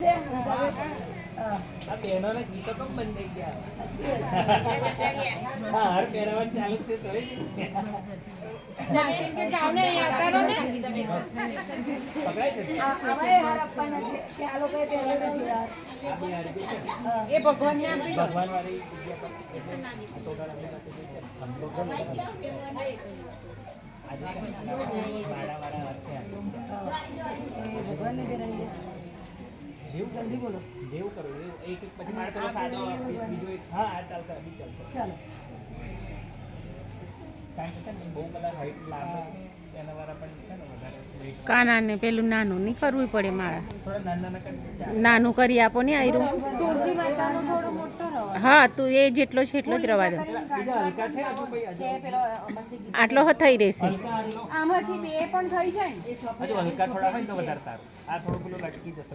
આ બહેનોના ગીતો કેમ બંધ થઈ ગયા. હા હાર પહેરાવાનું ચાલુ છે ને. એ આપી ભગવાન વાળી ને, આજે છે? ને, માળાવાળા હાર છે આ. એ ભગવાનને પહેરાવી જેવું જલ્દી બોલો. જેવું કરો એવું. એક એક પછી મારે પેલો સાદો બીજો એક. હા આ ચાલશે બી ચાલશે ચાલો કારણ કે છે ને બહુ બધા હાઈટ લાંબા એના વાળા પણ છે ને વધારે કાનાને પેલું નાનું નહીં કરવું પડે મારા. નાના કરી આપો ને આયરું. તુલસી માતાનું થોડું મોટો હા તું એ જેટલો છે એટલો જ રવા દો. આટલો હ થઈ રહેશે. આમાંથી બે પણ થઈ જાય હલકા થોડા હોય તો વધારે સારું. આ થોડું પેલું લટકી જશે.